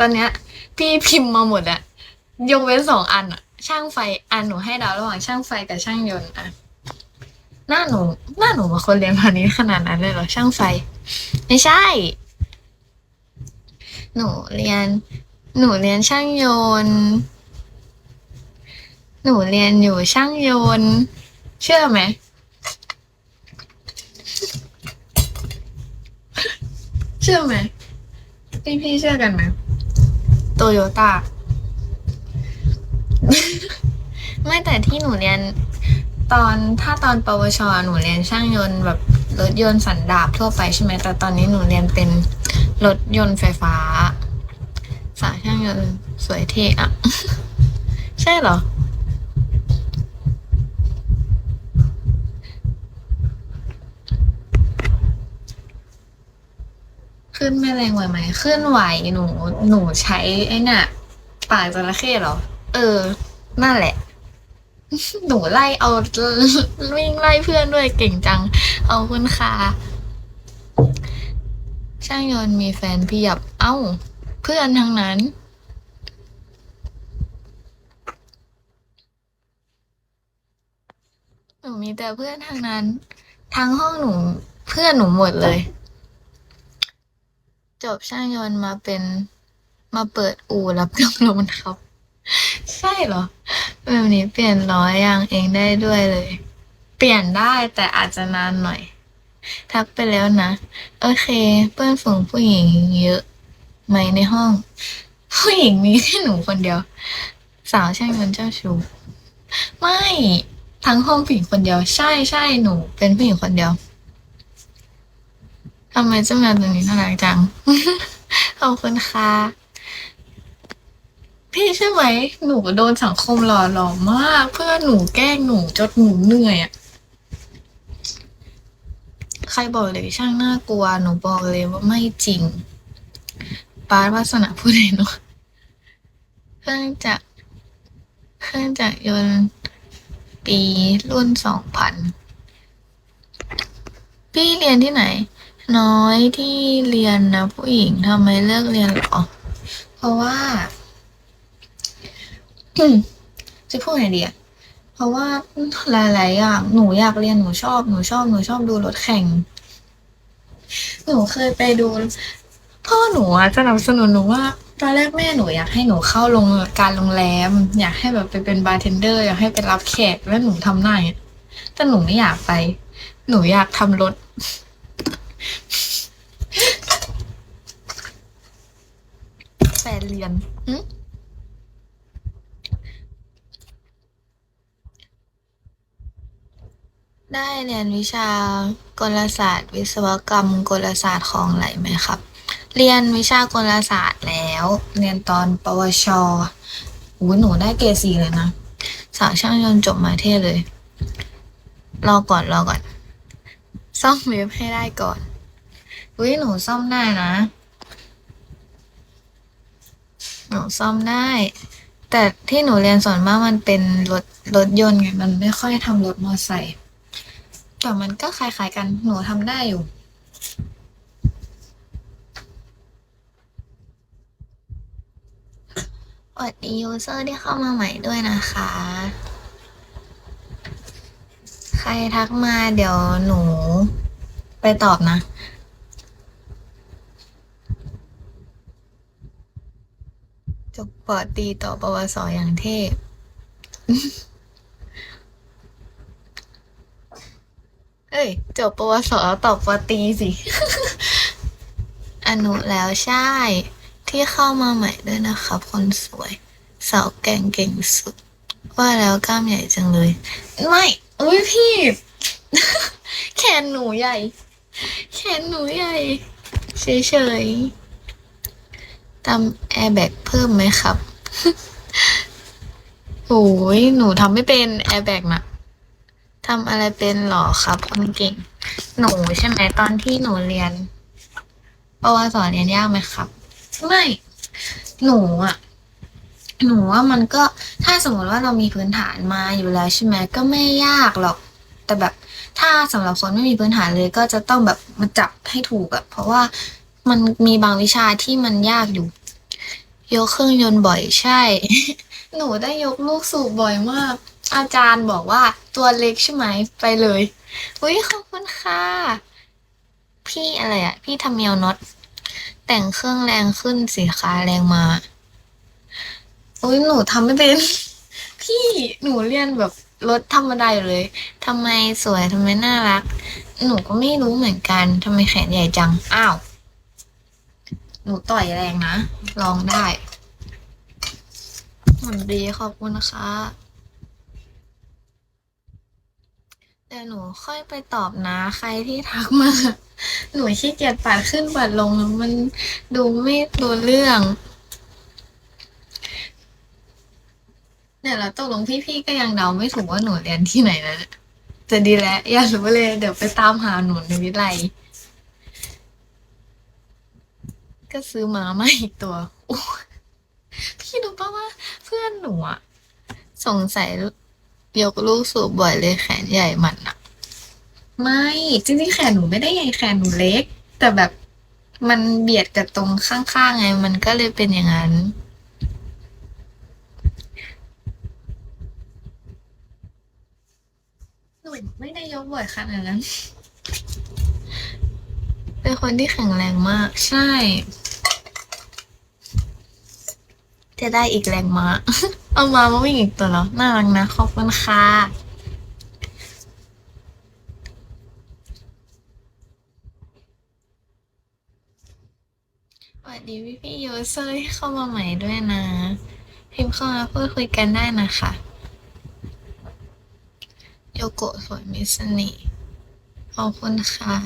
ตอนเนี้ยพี่พิมพ์มาหมดอะยกเว้นสองอันอะช่างไฟอันหนูให้ดาวระหว่างช่างไฟกับช่างยนต์อะหน้าหนู หน้าหนูมาคนเรียนพาณิชย์ขนาดนั้นเลยเหรอช่างไฟ ไม่ใช่ หนูเรียน หนูเรียนช่างยนต์ หนูเรียนอยู่ช่างยนต์ เชื่อไหมเชื่อไหมพี่พี่เชื่อกันไหม โตโยต้าไม่แต่ที่หนูเรียน ตอนถ้าตอนปวช หนูเรียนช่างยนต์แบบรถยนต์สันดาปทั่วไปใช่ไหมแต่ตอนนี้หนูเรียนเป็นรถยนต์ไฟฟ้า สายช่างยนต์สวยเท่อะ ใช่เหรอ ขึ้นไม่แรงไหวไหมขึ้นไหวหนู หนูใช้ไอ้น่ะปากจระเข้เหรอ เออ นั่นแหละ หนูไล่เอาวิ่งไล่เพื่อนด้วยเก่งจัง เอาคุณค่ะช่างยนต์มีแฟนเพียบ เอ้า เพื่อนทั้งนั้น หนูมีแต่เพื่อนทั้งนั้น ทั้งห้องหนูเพื่อนหนูหมดเลย จบช่างยนต์มาเป็น มาเปิดอู่รับเครื่องรถครับ ใช่เหรอ แบบนี้เปลี่ยนล้อยางเองได้ด้วยเลย เปลี่ยนได้แต่อาจจะนานหน่อย ทักไปแล้วนะ โอเค เพื่อนฝูงผู้หญิงเยอะไหมในห้อง ผู้หญิงมีแค่หนูคนเดียว สาวช่างยนต์เจ้าชู้ไม่ทั้งห้องผู้หญิงคนเดียว ใช่ใช่หนู เป็นผู้หญิงคนเดียวำไมเจ้างานตัวนี้น่ารักจัง ขอบคุณค่ะ พี่ใช่ไหม หนูโดนสังคมหล่อหลอมมาก เพื่อหนูแกล้งหนูจนหนูเหนื่อยอะใครบอกเลยช่างน่ากลัว หนูบอกเลยว่าไม่จริงปาร์ตวาสนาพูดเองเนาะเครื่องจักรเครื่องจักรยนต์ปีรุ่นสองพัน พี่เรียนที่ไหน น้อยที่เรียนนะผู้หญิงทำไมเลิกเรียนหรอ เพราะว่าจะพูดไงดีอะเพราะว่าหลายๆอย่างหนูอยากเรียนหนูชอบหนูชอบหนูชอบดูรถแข่ง หนูเคยไปดูพ่อหนูอะสนับสนุนหนูว่าตอนแรกแม่หนูอยากให้หนูเข้าโรงการโรงแรม อยากให้แบบไปเป็นบาร์เทนเดอร์อยากให้ไปรับแขกแล้วหนูทำได้อะแต่หนูไม่อยากไป หนูอยากทำรถ แฟนเรียนได้เรียนวิชากลศาสตร์ วิศวกรรมกลศาสตร์ของไหลไหมครับ เรียนวิชากลศาสตร์แล้ว เรียนตอนปวชอู้หนูได้เกรดสี่เลยนะ สาวช่างยนต์จบมาเท่เลย รอก่อนรอก่อน ซ่อมเว็บให้ได้ก่อน อุ้ยหนูซ่อมได้นะ หนูซ่อมได้ แต่ที่หนูเรียนส่วนมากมันเป็นรถรถยนต์ไงมันไม่ค่อยทำรถมอไซค์แต่มันก็คล้ายๆกันหนูทำได้อยู่สวัสดียูเซอร์ที่เข้ามาใหม่ด้วยนะคะ ใครทักมาเดี๋ยวหนูไปตอบนะ จบปอตีต่อปวสอย่างเทพ เอ้ย จบปวสต่อปอตีสิ อนุแล้วใช่ ที่เข้ามาใหม่ด้วยนะครับ คนสวย สาวแก่งเก่งสุด ว่าแล้วกล้ามใหญ่จังเลย ไม่อุ้ยพี่ แขนหนูใหญ่ แขนหนูใหญ่ เฉยๆ ทำแอร์แบ็กเพิ่มไหมครับโอ้ยหนูทำไม่เป็นแอร์แบ็กนะทำอะไรเป็นหรอครับคนเก่ง หนูใช่ไหมตอนที่หนูเรียนปวสเรียนยากไหมครับ ไม่ หนูอะหนูว่ามันก็ถ้าสมมติว่าเรามีพื้นฐานมาอยู่แล้วใช่ไหมก็ไม่ยากหรอก แต่แบบถ้าสำหรับคนไม่มีพื้นฐานเลยก็จะต้องแบบมาจับให้ถูกอะเพราะว่า มันมีบางวิชาที่มันยากอยู่ ยกเครื่องยนต์บ่อยใช่ หนูได้ยกลูกสูบบ่อยมาก อาจารย์บอกว่าตัวเล็กใช่ไหมไปเลยอุ้ยขอบคุณค่ะ พี่อะไรอะพี่ทำเมียวน็อตแต่งเครื่องแรงขึ้นสีขาแรงมาอุ้ยหนูทำไม่เป็น พี่หนูเรียนแบบรถธรรมดาอยู่เลยทำไมสวยทำไมน่ารัก หนูก็ไม่รู้เหมือนกันทำไมแขนใหญ่จัง อ้าว หนูต่อยแรงนะลองได้หมุนดีขอบคุณนะคะเดี๋ยวหนูค่อยไปตอบนะ ใครที่ทักมา หนูขี้เกียจปัดขึ้นปัดลงแล้วมันดูไม่รู้เรื่องเดี๋ยวเราตกลงพี่ๆก็ยังเดาไม่ถูกว่าหนูเรียนที่ไหนนะจะดีแล้วอยากรู้เลย เดี๋ยวไปตามหาหนูในวิไล ก็ซื้อหมามาอีกตัวพี่รู้ป่ะว่าเพื่อนหนูอะสงสัยยกลูกสูบบ่อยเลยแขนใหญ่มันอะไม่จริงๆแขนหนูไม่ได้ใหญ่แขนหนูเล็ก แต่แบบมันเบียดกับตรงข้างๆไง มันก็เลยเป็นอย่างนั้น หนูไม่ได้ยกบ่อยขนาดนั้น เป็นคนที่แข็งแรงมาก ใช่ จะได้อีกแรงม้า เอามามาวิ่งอีกตัวแล้วน่ารักนะ ขอบคุณค่ะสวัสดีพี่พี่ยูเซอร์ที่เข้ามาใหม่ด้วยนะ พิมพ์เข้ามาพูดคุยกันได้นะคะโยโกะสวยมีเสน่ขอบคุณค่ะ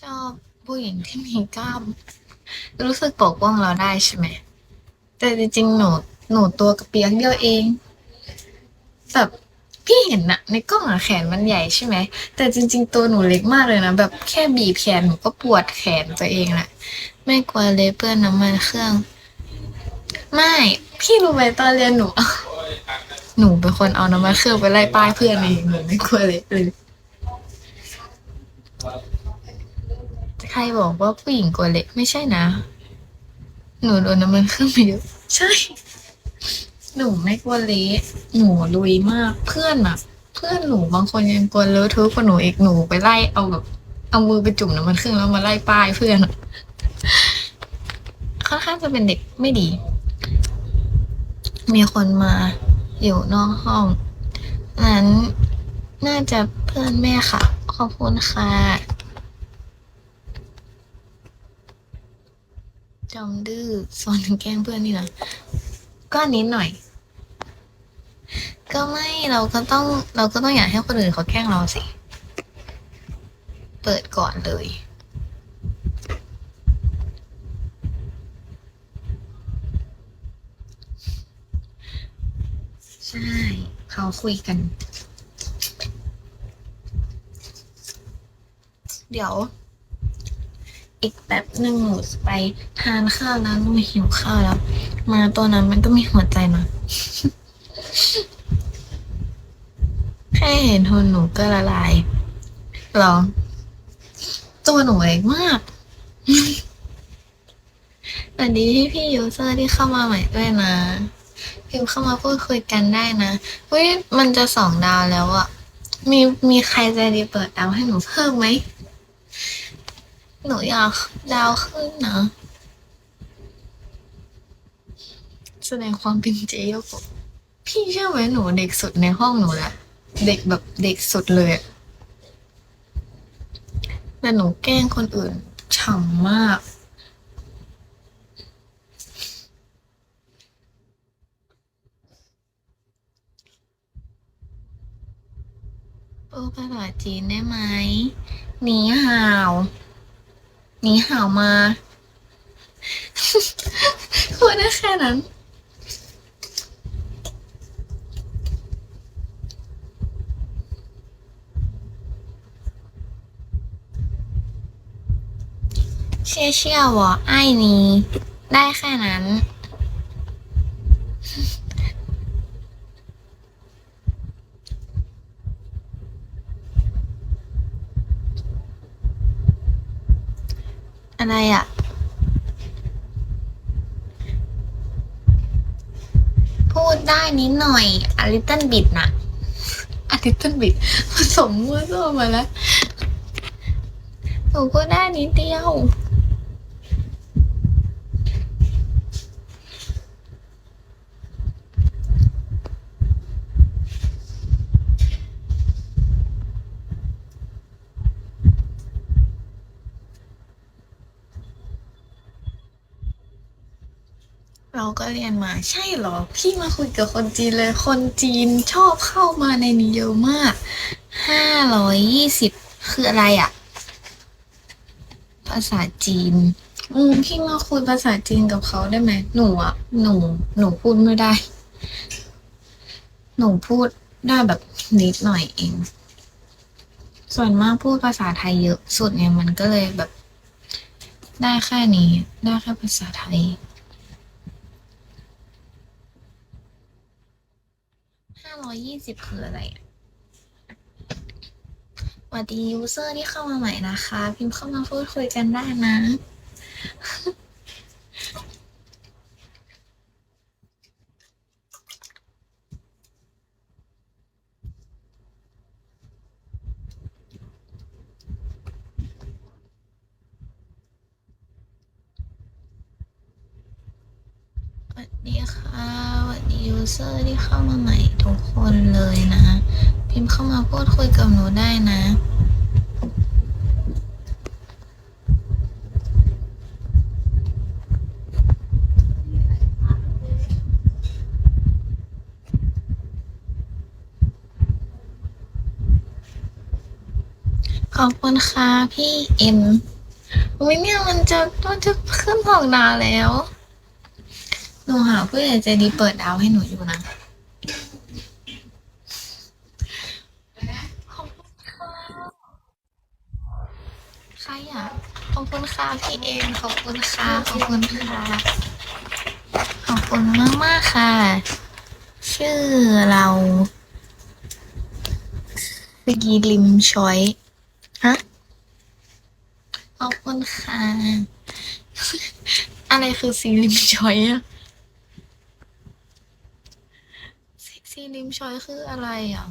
ชอบ ผู้หญิงที่มีกล้าม รู้สึกปกป้องเราได้ใช่ไหม แต่จริงๆหนูหนูตัวกระเปียกเดียวเองแบบพี่เห็นอะในกล้องอะแขนมันใหญ่ใช่ไหม แต่จริง ๆ ตัวหนูเล็กมากเลยนะ แบบแค่บีบแขนหนูก็ปวดแขนตัวเองแหละไม่กลัวเลยเปื้อนน้ำมันเครื่อง ไม่ พี่รู้ไหมตอนเรียนหนู หนูเป็นคนเอาน้ำมันเครื่องไปไล่ป้ายเพื่อนเองหนูไม่กลัวเลยเลย รบอกว่าผู้หญิงกลัวเละไม่ใช่นะ หนูโดนน้ำมันเครื่องไปเยอะใช่ หนูไม่กลัวเละหนูลุยมากเพื่อนอะเพื่อนหนูบางคนยังกลัวเลอะเทอะกว่าหนูอีกหนูไปไล่เอาแบบเอามือไปจุ่มน้ำมันเครื่องแล้วมาไล่ป้ายเพื่อนค่อนข้างจะเป็นเด็กไม่ดี มีคนมาอยู่นอกห้องนั้นน่าจะเพื่อนแม่ค่ะ ขอบคุณค่ะ จอมดื้อสอนแกล้งเพื่อนนี่นะก็นิดหน่อย ก็ไม่เราก็ต้อง เราก็ต้องอยากให้คนอื่นเขาแกล้งเราสิ เปิดก่อนเลยใช่ เขาคุยกัน เดี๋ยว อีกแป๊บหนึ่งหนูจะไปทานข้าวแล้วหนูหิวข้าวแล้ว มาตัวนั้นมันก็มีหัวใจนะแค่เห็นทนหนูก็ละลายหรอ ตัวหนูเล็กมากสวัสดีพี่พี่ยูเซอร์ที่เข้ามาใหม่ด้วยนะ พิมพ์เข้ามาพูดคุยกันได้นะเฮ้ยมันจะสองดาวแล้วอะมีมีใครใจดีเปิดดาวให้หนูเพิ่มไหม หนูอยากดาวขึ้นนะ แสดงความเป็นเจโยกะพี่เชื่อไหมหนูเด็กสุดในห้องหนูแหละเด็กแบบเด็กสุดเลยอะแต่หนูแกล้งคนอื่นฉ่ำมากพูดภาษาจีนได้ไหมหนีห่าว หนีห่าวมาพูดได้แค่นั้น เชื่อเชื่อวอไอ้นี้ ได้แค่นั้น อะไรอะ พูดได้นิดหน่อย a little bit นะ a little bit ผสมมั่วซั่วมาแล้วหนูพูดได้นิดเดียว เราก็เรียนมาใช่เหรอ พี่มาคุยกับคนจีนเลย คนจีนชอบเข้ามาในนี้เยอะมากห้าร้อยยี่สิบคืออะไรอะภาษาจีน อืมพี่มาคุยภาษาจีนกับเขาได้ไหมหนูอะหนูหนูพูดไม่ได้ หนูพูดได้แบบนิดหน่อยเอง ส่วนมากพูดภาษาไทยเยอะสุดเนี่ยมันก็เลยแบบ ได้แค่นี้ ได้แค่ภาษาไทย ห้า ร้อยยี่สิบคืออะไรอะสวัสดียูเซอร์ที่เข้ามาใหม่นะคะ พิมพ์เข้ามาพูดคุยกันได้นะ สวัสดีค่ะสวัสดียูเซอร์ที่เข้ามาใหม่ คนเลยนะ พิมพ์เข้ามาพูดคุยกับหนูได้นะขอบคุณค่ะพี่เอ็มอุ้ยเนี่ยมันจะมันจะขึ้นหอกดาวแล้ว หนูหาผู้ใหญ่ใจดีเปิดดาวให้หนูอยู่นะ ขอบคุณค่ะใค รอะ ขอบคุณค่ะพี่เอ็มขอบคุณค่ะ ขอบคุณค่ะ ขอบคุณมากมากค่ะ ชื่อเราสกีลิมชอยฮะ ขอบคุณค่ะ อะไรคือซีริมชอยอะซีซีริมชอยคืออะไรอะ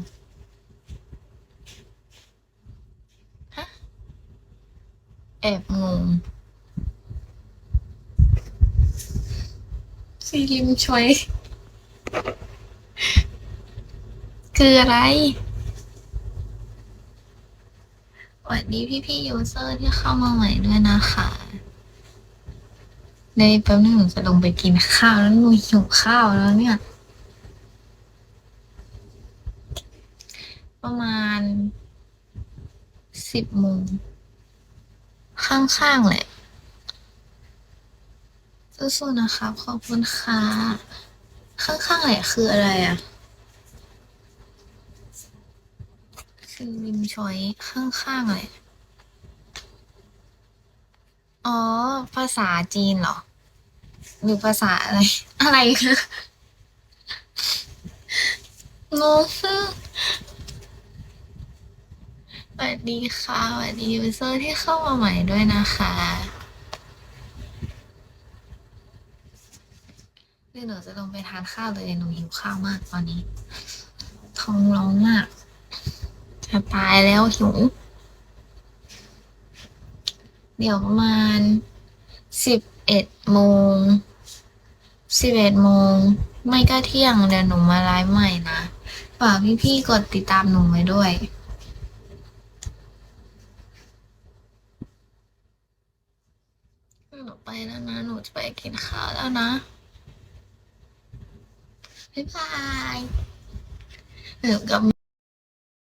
อบงงซีริมชอยคืออะไรสวัสดีพี่พี่ๆยูเซอร์ที่เข้ามาใหม่ด้วยนะคะในแป๊บนึงหนูจะลงไปกินข้าวแล้วหนูหิวข้าวแล้วเนี่ย ประมาณสิบโมง ข้างๆแหละสู้ๆนะครับ ขอบคุณค่ะ ข้างๆแหละคืออะไรอะ คือริมชอยข้างๆเลยอ๋อ ภาษาจีนเหรอ หรือภาษาอะไร อะไรคืองง สวัสดีค่ะสวัสดียูเซอร์ที่เข้ามาใหม่ด้วยนะคะเดี๋ยวหนูจะลงไปทานข้าวเลยหนูหิวข้าวมากตอนนี้ท้องร้องมากจะตายแล้วหิวเดี๋ยวประมาณสิบเอ็ดโมงสิบเอ็ดโมงไม่ก็เที่ยงเดี๋ยวหนูมาไลฟ์ใหม่นะฝากพี่ๆกดติดตามหนูไว้ด้วย หนูไปแล้วนะ หนู จะไปกินข้าวแล้วนะ บ๊ายบายหนูกับ